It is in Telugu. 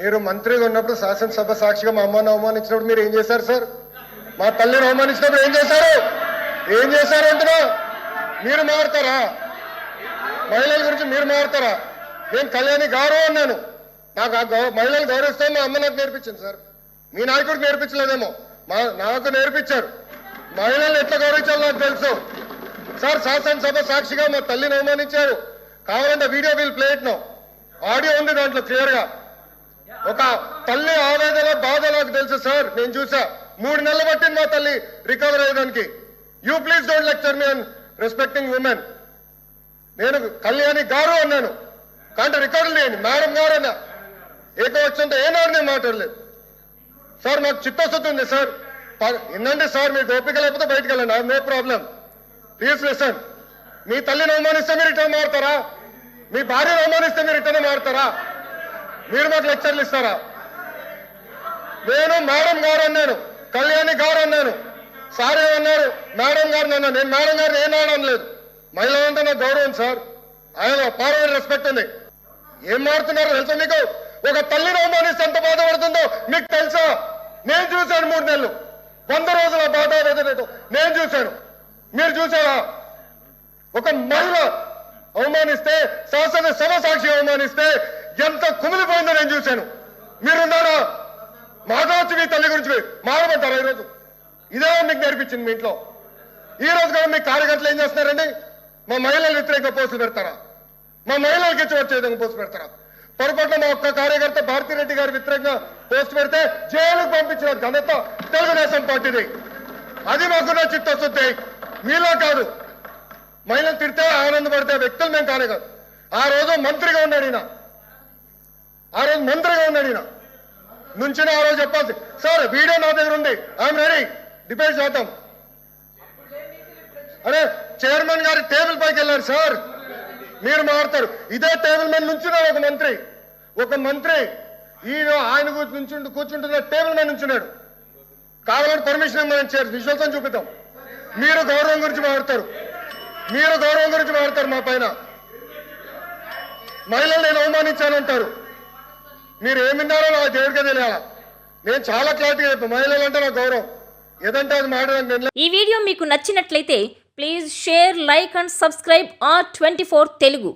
మీరు మంత్రిగా ఉన్నప్పుడు శాసనసభ సాక్షిగా మా అమ్మను అవమానించినప్పుడు మీరు ఏం చేశారు సార్? మా తల్లిని అవమానించినప్పుడు ఏం చేశారు? ఏం చేశారు అంటున్నా? మీరు మారుతారా? మహిళల గురించి మీరు మారుతారా? నేను కళ్యాణి గౌరవం అన్నాను. నాకు ఆ గౌ మహిళలు గౌరవిస్తే మా అమ్మ నాకు నేర్పించింది సార్. మీ నాయకుడికి నేర్పించలేదేమో. మా నాకు నేర్పించారు. మహిళలు ఎట్లా గౌరవించాలో నాకు తెలుసు. సార్ శాసనసభ సాక్షిగా మా తల్లిని అవమానించారు. కావాలంటే వీడియో వీల్ ప్లేట్ను ఆడియో ఉంది దాంట్లో క్లియర్గా. ఒక తల్లి ఆవేదన బాధ నాకు తెలుసు సార్. నేను చూసా. మూడు నెలలు పట్టింది మా తల్లి recover అయ్యడానికి you please don't lecture me and respecting women నేను కళ్యాణి గారు అన్నాను. కానీ రికార్డు లేని మేడం గారు అన్నా. ఏకవచ్చంతో ఏనాడు నేను మాట్లాడలేదు. సార్ మాకు చిత్తశుద్ధి ఉంది సార్. ప- సార్. మీకు ఓపిక లేకపోతే బయటకు వెళ్ళండి. నో ప్రాబ్లం ప్లీజ్ లిసన్ మీ తల్లిని అవమానిస్తే మీరు రిటర్న్ మారుతారా? మీ భార్యను అవమానిస్తే మీరు రిటర్న్ మారుతారా? మీరు మాకు లెక్చర్లు ఇస్తారా? నేను మేడం గారు అన్నాను కళ్యాణి గారు అన్నాను సార్ ఏమన్నారు? మేడం గారు అన్నాను. నేను మేడం గారిని ఆడడం లేదు మహిళ అంటే నాకు గౌరవం సార్. ఆయన పార్వతి రెస్పెక్ట్ ఉంది. ఏం మారుతున్నారు? తెలుసా మీకు? ఒక తల్లిని అవమానిస్తే ఎంత బాధపడుతుందో మీకు తెలుసా? నేను చూశాను మూడు నెలలు. వంద రోజుల బాధ వేదనతో నేను చూశాను. మీరు చూసారా ఒక మహిళ అవమానిస్తే శాసన సభ సాక్షి అవమానిస్తే ఎంత కుమిలిపోయిందో నేను చూశాను. మీరున్నారా? మాధవచ్చు మీ తల్లి గురించి మారమంటారా ఈరోజు? ఇదే మీకు నేర్పించింది మీ ఇంట్లో. ఈ రోజు కూడా మీ కార్యకర్తలు ఏం చేస్తున్నారండి? మా మహిళలు వ్యతిరేకంగా పోస్టులు పెడతారా? మా మహిళలకి ఇచ్చి వచ్చే విధంగా పోస్ట్ పెడతారా? పొరపాటున మా ఒక్క కార్యకర్త భారతిరెడ్డి గారి వ్యతిరేకంగా పోస్ట్ పెడితే జైలుకు పంపించిన ఘనత తెలుగుదేశం పార్టీది. అది మాకున్న చిత్తశుద్ధి. మీలో కాదు. మహిళలు తిడితే ఆనందపడితే వ్యక్తులు మేము కానే కాదు. ఆ రోజు మంత్రిగా ఉన్నాడు ఈయన. ఆ రోజు మంత్రిగా ఉన్నాడు ఈయన. నుంచిన ఆ రోజు చెప్పాల్సి సార్ వీడియో నా దగ్గర ఉంది. I'm ready. డిబేట్ చేద్దాం. అరే చైర్మన్ గారి టేబుల్ పైకి వెళ్ళారు సార్. మీరు మారుతారు. ఇదే టేబుల్ మీద నుంచున్నాడు ఒక మంత్రి. ఒక మంత్రి ఈయన ఆయన కూర్చు- కూర్చుంటున్న టేబుల్ మీద నుంచున్నాడు. కావాలని పర్మిషన్ ఇవ్వమని చేరు విశ్వాసం చూపిద్దాం. మీరు గౌరవం గురించి మాట్లాడతారు మీరు గౌరవం గురించి మాట్లాడతారు మా పైన. మహిళలు నేను అవమానించానంటారు. మీరు ఏమిన్నారో నాకు దేవుడికే తెలియాలా? నేను చాలా క్లారిటీగా చెప్పాను మహిళలు అంటే నాకు గౌరవం. ఏదంటే అది మాట్లాడాలి ఈ వీడియో మీకు నచ్చినట్లయితే please share like and subscribe R twenty four Telugu.